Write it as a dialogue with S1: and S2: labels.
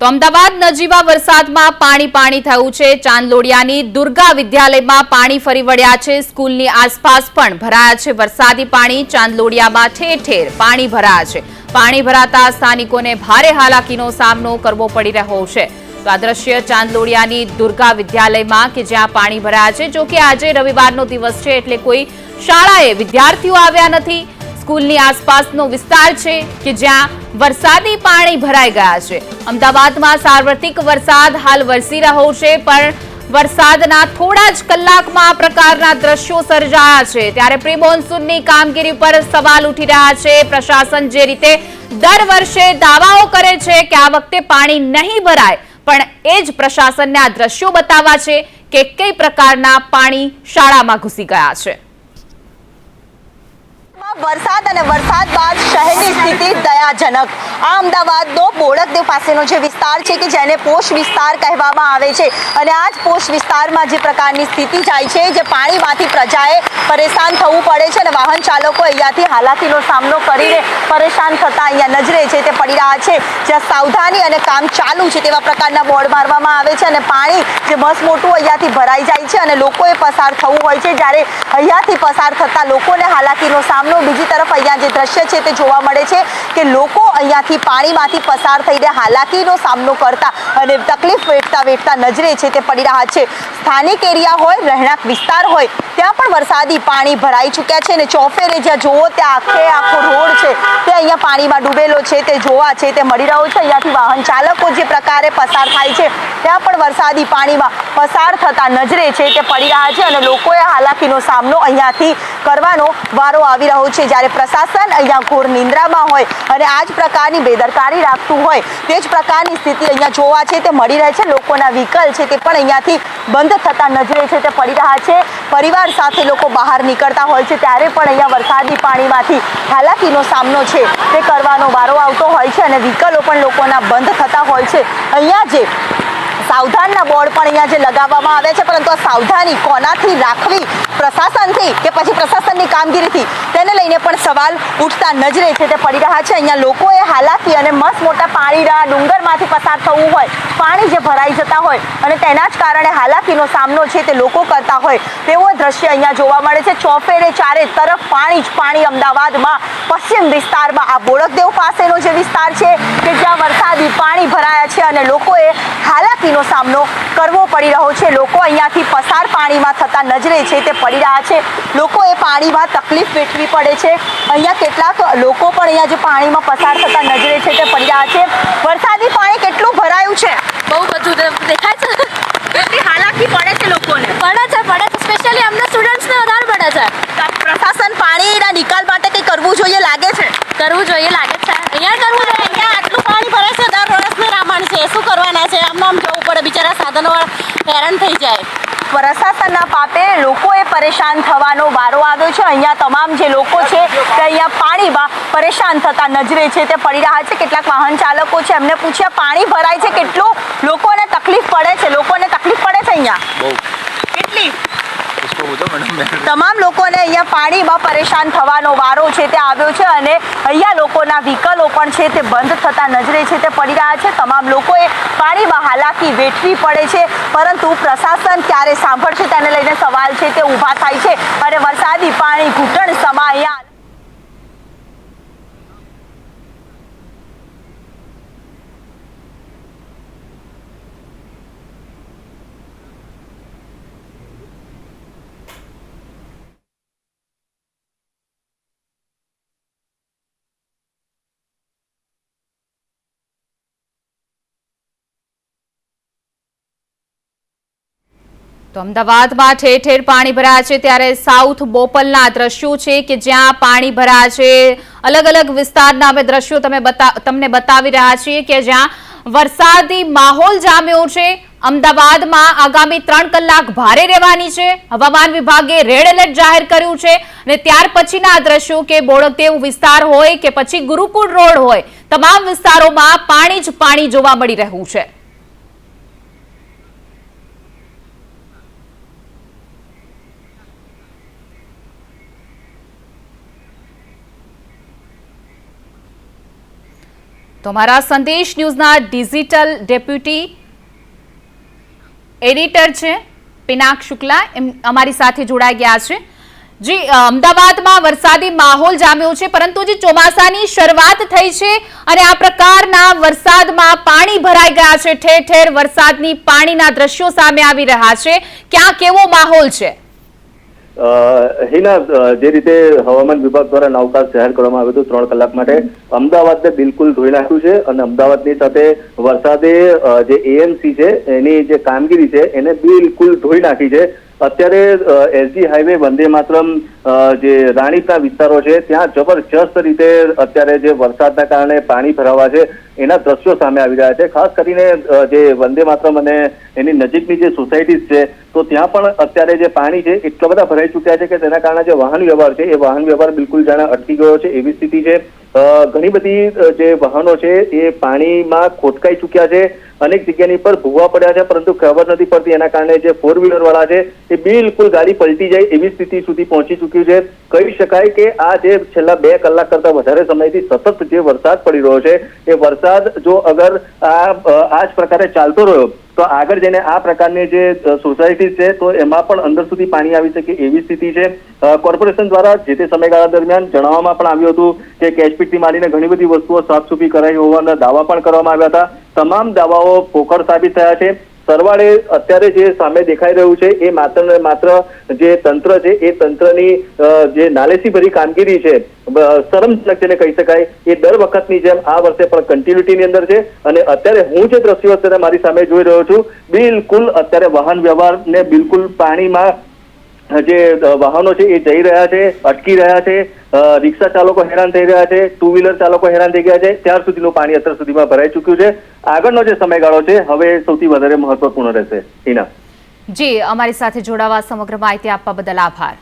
S1: તો અમદાવાદ નજીવા વરસાદમાં પાણી પાણી થયું છે. ચાંદલોડિયાની દુર્ગા વિદ્યાલયમાં પાણી ફરી વળ્યા છે. સ્કૂલની આસપાસ પણ ભરાયા છે વરસાદી પાણી. ચાંદલોડિયામાં ઠેર ઠેર પાણી ભરાયા છે. પાણી ભરાતા સ્થાનિકોને ભારે હાલાકીનો સામનો કરવો પડી રહ્યો છે. તો આ દ્રશ્ય ચાંદલોડિયાની દુર્ગા વિદ્યાલયમાં કે જ્યાં પાણી ભરાયા છે, જો કે આજે રવિવારનો દિવસ છે, એટલે કોઈ શાળાએ વિદ્યાર્થીઓ આવ્યા નથી. સ્કૂલની આસપાસનો વિસ્તાર છે કે જ્યાં વરસાદી પાણી ભરાઈ ગયા છે. અમદાવાદમાં સાર્વત્રિક વરસાદ હાલ વરસી રહ્યો છે, પણ વરસાદના થોડા જ કલાકમાં આ પ્રકારના દ્રશ્યો સર્જાયા છે. ત્યારે પ્રી મોન્સૂનની કામગીરી પર સવાલ ઉઠી રહ્યા છે. પ્રશાસન જે રીતે દર વર્ષે દાવાઓ કરે છે કે આ વખતે પાણી નહીં ભરાય, પણ એ જ પ્રશાસનને આ દ્રશ્યો બતાવવા છે કે કઈ પ્રકારના પાણી શાળામાં ઘૂસી ગયા છે.
S2: વરસાદ અને વરસાદ સ્થિતિ દયાજનક આ અમદાવાદનો બોળકદેવ પાસેનો જે વિસ્તાર છે કે જેને પોષ વિસ્તાર કહેવામાં આવે છે. અને આ જ પોષ વિસ્તારમાં જે પ્રકારની સ્થિતિ જાય છે, જે પાણીમાંથી પ્રજાએ પરેશાન થવું પડે છે અને વાહન ચાલકો અહીંયાથી હાલાકીનો સામનો કરીને પરેશાન થતા અહીંયા નજરે છે તે પડી રહ્યા છે. જ્યાં સાવધાની અને કામ ચાલુ છે તેવા પ્રકારના બોર્ડ મારવામાં આવે છે અને પાણી જે મસ મોટું અહીંયાથી ભરાઈ જાય છે અને લોકોએ પસાર થવું હોય છે. જ્યારે અહીંયાથી પસાર થતા લોકોને હાલાકીનો સામનો બીજી તરફ અહીંયા જે દ્રશ્ય છે તે જોવા મળે છે. કે લોકો અહીંયાથી પાણીમાંથી પસાર થઈને હાલાકીનો સામનો કરતા અને તકલીફ વેઠતા વેઠતા નજરે છે તે પડી રહ્યા છે. સ્થાનિક એરિયા હોય, રહેણાંક વિસ્તાર હોય, ત્યાં પણ વરસાદી પાણી ભરાઈ ચૂક્યા છે અને ચોફેરે જ્યાં જોવો ત્યાં આખે આખો રોડ છે. તે અહીંયા પાણીમાં ડૂબેલો છે, તે જોવા છે, તે મળી રહ્યો છે. અહીંયાથી વાહન ચાલકો જે પ્રકારે પસાર થાય છે, ત્યાં પણ વરસાદી પાણીમાં પસાર થતા નજરે છે તે પડી રહ્યા છે અને લોકોએ હાલાકીનો સામનો અહીંયાથી કરવાનો વારો આવી રહ્યો છે. જ્યારે પ્રશાસન અહીંયા ઘોર નિંદ્રામાં હોય અને આ જ પ્રકારની બેદરકારી રાખતું હોય તે જ પ્રકારની સ્થિતિ અહીંયા જોવા છે. તે મળી રહે છે. લોકોના વ્હીકલ છે તે પણ અહીંયાથી બંધ થતા નજરે છે. તે પડી રહ્યા છે. પરિવાર સાથે લોકો બહાર નીકળતા હોય છે. ત્યારે પણ અહીંયા વરસાદી પાણીમાંથી હાલાકીનો સામનો છે. તે કરવાનો વારો આવતો હોય છે અને વ્હીકલો પણ લોકોના બંધ થતા હોય છે. અહીંયા જે સાવધાનના બોર્ડ પણ અહીંયા જે લગાવવામાં આવે છે, પરંતુ આ સાવધાની કોનાથી રાખવી પ્રશાસનથી કે પછી પ્રશાસનની કામગીરીથી, તેને લઈને પણ સવાલ ઉઠતા નજરે છે તે પડી રહ્યા છે. અહીંયા લોકોએ હાલાકી અને મસ્ત મોટા પાણીના ડુંગરમાંથી પસાર થવું હોય, પાણી જે ભરાઈ જતા હોય, અને તેના જ કારણે હાલાકીનો સામનો છે તે લોકો કરતા હોય, તેવો દ્રશ્ય અહીંયા જોવા મળે છે. ચોફેરે ચારે તરફ પાણી જ પાણી અમદાવાદમાં પશ્ચિમ વિસ્તારમાં. આ બોળકદેવ પાસેનો જે વિસ્તાર છે, કે જ્યાં વરસાદી પાણી ભરાયા છે અને લોકોએ હાલાકીનો સામનો કરવો પડી રહ્યો છે. લોકો અહીંયાથી પસાર પાણીમાં થતા નજરે છે તે પડી રહ્યા છે. લોકો એ પાણીમાં તકલીફ વેઠવી પડે છે. અહીંયા કેટલાક લોકો પણ અહીંયા જે પાણીમાં પસાર થતા નજરે છે તે પડી રહ્યા છે. વરસાદી પાણી કેટલું ભરાયું છે
S3: બહુ બધું દે- દેખાય છે
S2: કેટલી હાલાકી પડે છે લોકોને
S3: પડે છે પડે છે સ્પેશિયલી અમને સ્ટુડન્ટ્સને વધારે પડે છે
S2: પ્રશાસન પાણીના નિકાલ માટે કંઈ કરવું જોઈએ લાગે છે
S3: કરવું જોઈએ લાગે છે અહીંયા કરવું જોઈએ અહીંયા આટલું પાણી ભરે છે દર વર્ષનું રામાયણ છે શું કરવાના છે આમ આમ જવું પડે બિચારા સાધનો હેરાન થઈ જાય.
S2: પ્રશાસનના પાપે લોકોએ પરેશાન થવાનો વારો આવ્યો છે. અહીંયા તમામ જે લોકો છે તે અહીંયા પાણીમાં પરેશાન થતા નજરે છે. તે પડી રહ્યા છે. કેટલાક વાહન ચાલકો છે. એમને પૂછ્યા પાણી ભરાય છે? કેટલું? લોકોને તકલીફ પડે છે. લોકોને તકલીફ પડે છે અહીંયા? કેટલી? તમામ લોકોને અહીંયા પાણીમાં પરેશાન થવાનો વારો છે તે આવ્યો છે અને અહીંયા લોકોના વ્હીકલો પણ છે તે બંધ થતા નજરે છે, તે પડી રહ્યા છે. તમામ લોકોએ પાણીમાં હાલાકી વેઠવી પડે છે, પરંતુ પ્રશાસન ક્યારે સાંભળશે? તેને લઈને સવાલ છે, તે ઊભા થાય છે. અને વરસાદી પાણી ઘૂંટણ સમા અહીંયા
S1: તો અમદાવાદમાં ઠેર ઠેર પાણી ભરાયા છે. ત્યારે સાઉથ બોપલના દ્રશ્યો છે કે જ્યાં પાણી ભરાયા છે. અલગ અલગ વિસ્તારના અમે દ્રશ્યો તમે તમને બતાવી રહ્યા છીએ કે જ્યાં વરસાદી માહોલ જામ્યો છે. અમદાવાદમાં આગામી ત્રણ કલાક ભારે રહેવાની છે. હવામાન વિભાગે રેડ એલર્ટ જાહેર કર્યું છે. અને ત્યાર પછીના દ્રશ્યો કે બોળકદેવ વિસ્તાર હોય કે પછી ગુરુકુળ રોડ હોય, તમામ વિસ્તારોમાં પાણી જ પાણી જોવા મળી રહ્યું છે. તો અમારા સંદેશ ન્યૂઝના ડિજિટલ ડેપ્યુટી એડિટર છે, પિનાક શુક્લા. અમારી સાથે જોડાઈ ગયા છે. જી અમદાવાદમાં વરસાદી માહોલ જામ્યો છે, પરંતુ જે ચોમાસાની શરૂઆત થઈ છે અને આ પ્રકારના વરસાદમાં પાણી ભરાઈ ગયા છે. ઠેર ઠેર વરસાદની પાણીના દ્રશ્યો સામે આવી રહ્યા છે. ક્યાં કેવો માહોલ છે?
S4: હિના જે રીતે હવામાન વિભાગ દ્વારા નવકાશ જાહેર કરવામાં આવ્યું હતું ત્રણ કલાક માટે, અમદાવાદને બિલકુલ ધોઈ નાખ્યું છે અને અમદાવાદની સાથે વરસાદે જે એએમસી છે, એની જે કામગીરી છે, એને બિલકુલ ધોઈ નાખી છે. અત્યારે એસજી હાઈવે વંદે માતરમ જે રાણીપના વિસ્તારો છે, ત્યાં જબરજસ્ત રીતે અત્યારે જે વરસાદના કારણે પાણી ભરાવા છે, એના દ્રશ્યો સામે આવી રહ્યા છે. ખાસ કરીને જે વંદે માતરમ અને એની નજીકની જે સોસાયટીઝ છે, તો ત્યાં પણ અત્યારે જે પાણી છે, એટલા બધા ભરાઈ ચૂક્યા છે કે તેના કારણે જે વાહન વ્યવહાર છે, એ વાહન વ્યવહાર બિલકુલ જાણે અટકી ગયો છે એવી સ્થિતિ છે. ઘણી બધી જે વાહનો છે, એ પાણીમાં ખોટકાઈ ચૂક્યા છે. અનેક જગ્યાની પર ભૂવા પડ્યા છે, પરંતુ ખબર નથી પડતી એના કારણે જે ફોર વ્હીલર વાળા છે, એ બિલકુલ ગાડી પલટી જાય એવી સ્થિતિ સુધી પહોંચી ચૂક્યું છે. કહી શકાય કે આ જે છેલ્લા બે કલાક કરતા વધારે સમયથી સતત જે વરસાદ પડી રહ્યો છે, એ વરસાદ જો અગર આ આ જ પ્રકારે ચાલતો રહ્યો તો આગળ જઈને આ પ્રકારની જે સોસાયટી છે, તો એમાં પણ અંદર સુધી પાણી આવી શકે એવી સ્થિતિ છે. કોર્પોરેશન દ્વારા જે તે સમયગાળા દરમિયાન જણાવવામાં પણ આવ્યું હતું કે કેશપીટથી માંડીને ઘણી બધી વસ્તુઓ સાફસૂફી કરાઈ હોવાના દાવા પણ કરવામાં આવ્યા હતા. તમામ દાવાઓ પોકળ સાબિત થયા છે. સરવાળે અત્યારે જે સામે દેખાઈ રહ્યું છે, એ માત્ર ને માત્ર જે તંત્ર છે, એ તંત્રની જે નાલેસી ભરી કામગીરી છે શરમજનક જેને કહી શકાય, એ દર વખતની જેમ આ વર્ષે પણ કન્ટિન્યુટીની અંદર છે. અને અત્યારે હું જે દ્રશ્યો અત્યારે મારી સામે જોઈ રહ્યો છું, બિલકુલ અત્યારે વાહન વ્યવહારને બિલકુલ પાણીમાં જે વાહનો છે એ જઈ રહ્યા છે, અટકી રહ્યા છે રિક્ષા ચાલકો હેરાન થઈ રહ્યા છે ટુ વ્હીલર ચાલકો હેરાન થઈ ગયા છે, ત્યાર સુધીનું પાણી અત્યાર સુધીમાં ભરાઈ ચૂક્યું છે. આગળનો જે સમયગાળો છે, હવે સૌથી વધારે મહત્વપૂર્ણ રહેશે. હિના.
S1: જી, અમારી સાથે જોડાવા સમગ્ર માહિતી આપવા બદલ આભાર.